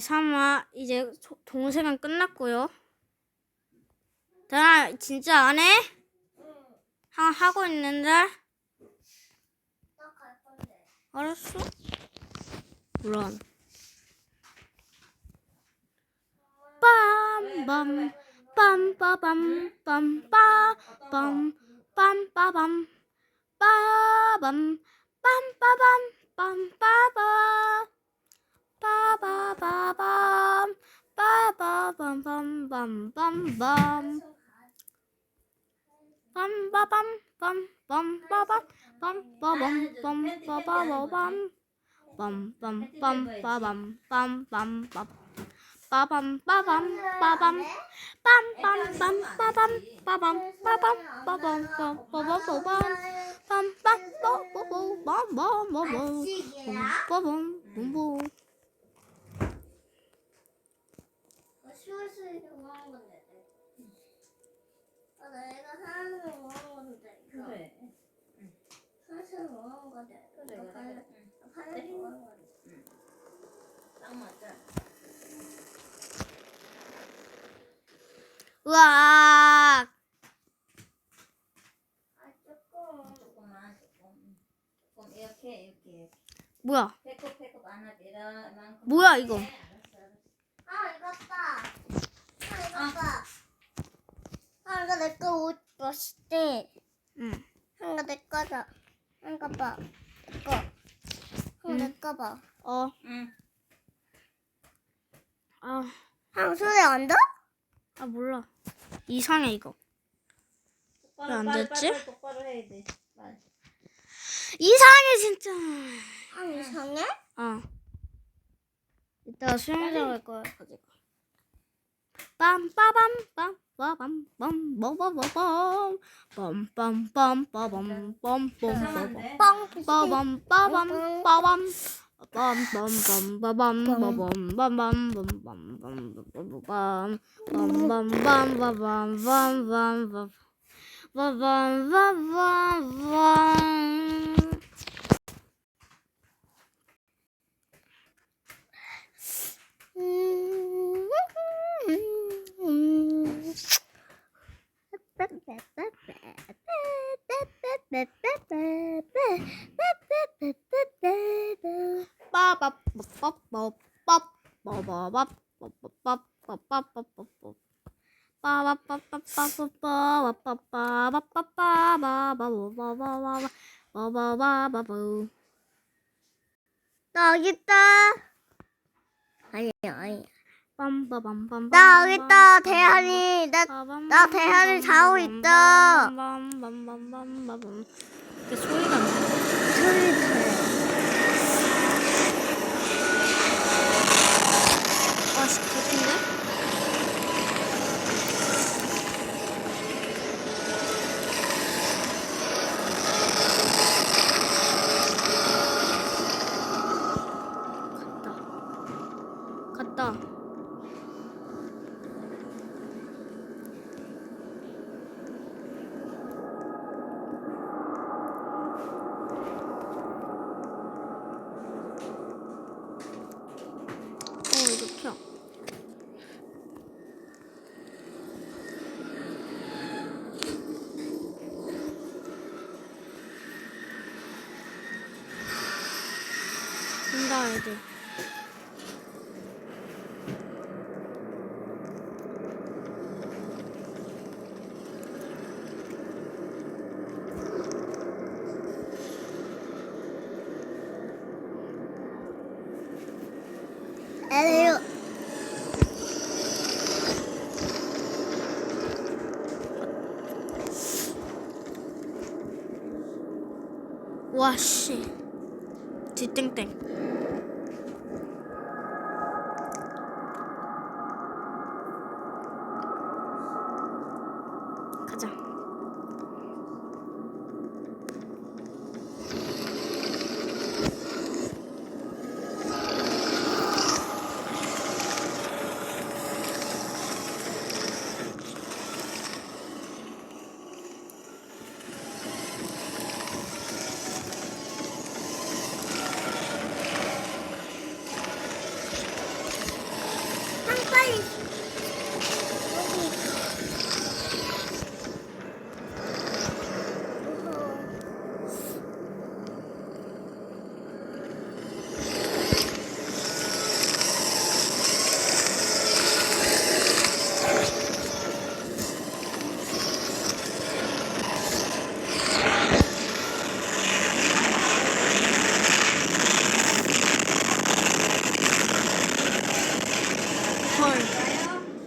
3화 이제 소- 동생은 끝났고요. 나 진짜 안 해? 하, 하고 있는데? 알았어. 물론. 빰밤 빰빠밤 빰빠밤 빰빠밤 빠밤 빰빠밤 빰빠밤 빠바바밤. 빠바밤밤밤밤밤 빰빠밤 빰빰빠밤. 빰빠밤 빰빠바밤. 빰빰빰빠밤 빰빰빰 빠밤 빠밤 빠밤. 빰빰빰 빠밤 빠밤 빠밤. 빠밤 빠바바밤. 빰빰 뽀뽀뽀 빰빰빰빰 시기야? 빠밤 뿜뿜 수술이 원하는 건데. 아, 내가 하는 거 원하는 건데. 이거. 그래. 수술 원하는 건데. 그래, 너 그래. 너 팔을 건데. 딱 맞아. 으악 아, 조금. 조금만 조금. 조금 이렇게 이렇게 이렇게. 뭐야 배꼽 배꼽 안아 이만큼. 뭐야, 이거? 네, 알았어 알았어. 아, 이겼다. 아, 이겼다. 아, 이거 내거 옷 멋있대. 응 한가 내 거다. 한가 봐. 내 거. 응. 내거 봐. 어, 응. 아, 한 소리 안 돼? 아 몰라. 이상해 이거. 똑바로 왜안 빨리, 됐지? 빨리 똑바로 해야 돼. 빨리. 이상해 진짜. 아, 이상해? 어. 이따가 수영장 갈 거야 가지고. 빰빠밤 빰 빠밤 빰빠바바밤 빰빰빰 빠밤 빰빰빰 이상한데? 뻥. 빠밤 빠밤 빠밤 빰빰빰 빠밤 빠밤 빠밤 빰빰빰 빠밤 빰빰빰 빠밤 빰빰빰 빠밤 빠밤 나 여기 있다. 아니 아니. 나 여기 있다. 대한이 나나 대한을 자고 있다. 소리가 나. 소리 돼. 아, 씨, 개핀데? 갔다. 갔다. 어, 이거 켜. 된다, 애들. 뒤땡땡.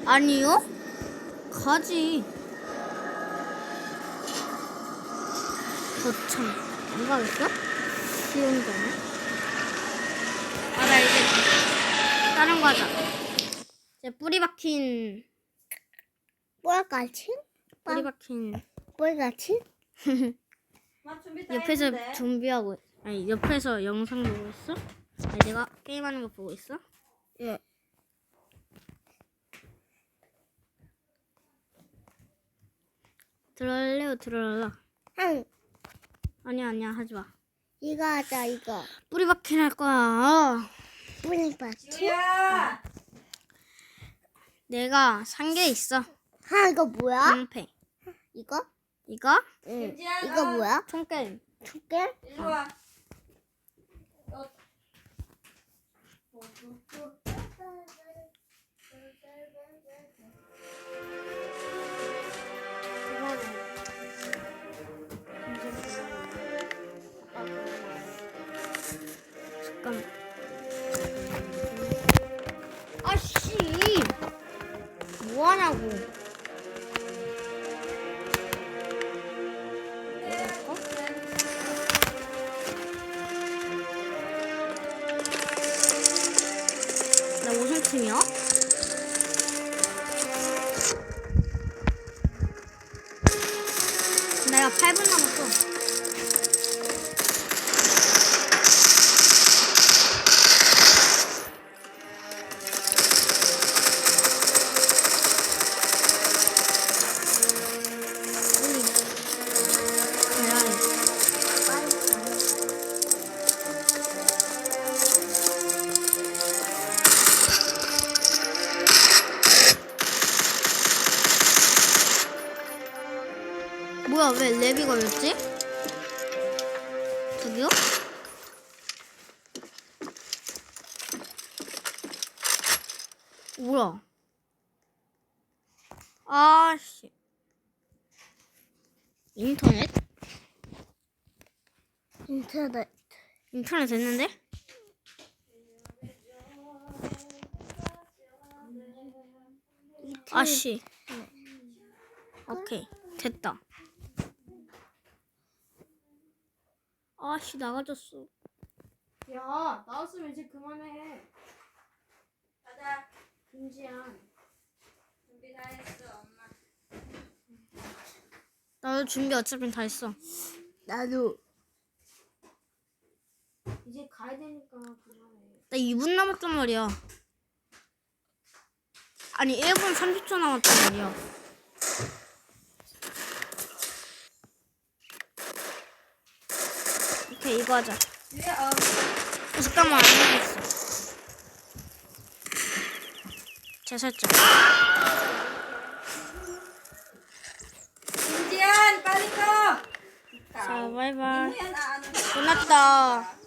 아니요? 가지. 거참. 안 가겠어? 쉬운 거네. 아, 나 이제 다른 거 하자. 이제 뿌리 박힌, 뭘까지? 뿌리 박힌. 다 옆에서 했는데. 준비하고, 있- 아니, 옆에서 영상 보고 있어? 아니, 내가 게임하는 거 보고 있어? 예. 들어갈래요? 들어갈라? 한 아니야, 아니야, 하지 마. 이거 하자 이거. 뿌리 박힌 할 거야. 뿌리박지? 지우야. 내가 산 게 있어. 아 이거 뭐야? 방패. 이거? 이거? 응. 이거 뭐야? 총게임. 두께? 일로 와. 팀이야? 내가 8분 남았어. 뭐야 왜 랩이 걸렸지? 저기요? 뭐야? 아씨 인터넷? 인터넷. 인터넷 됐는데? 아씨 오케이 됐다 아씨 나가졌어 야, 나왔으면 이제 그만해. 가자. 김지한. 준비 다 했어, 엄마. 나도 준비 어차피 다 했어 나도. 이제 가야 되니까 그만해. 나 2분 남았단 말이야 아니 1분 30초 남았단 말이야 오케이 이거 하자 어. 어, 잠깐만 안 되겠어. 재설정. 김지한, 빨리 꺼. 자 바이바이. 끝났다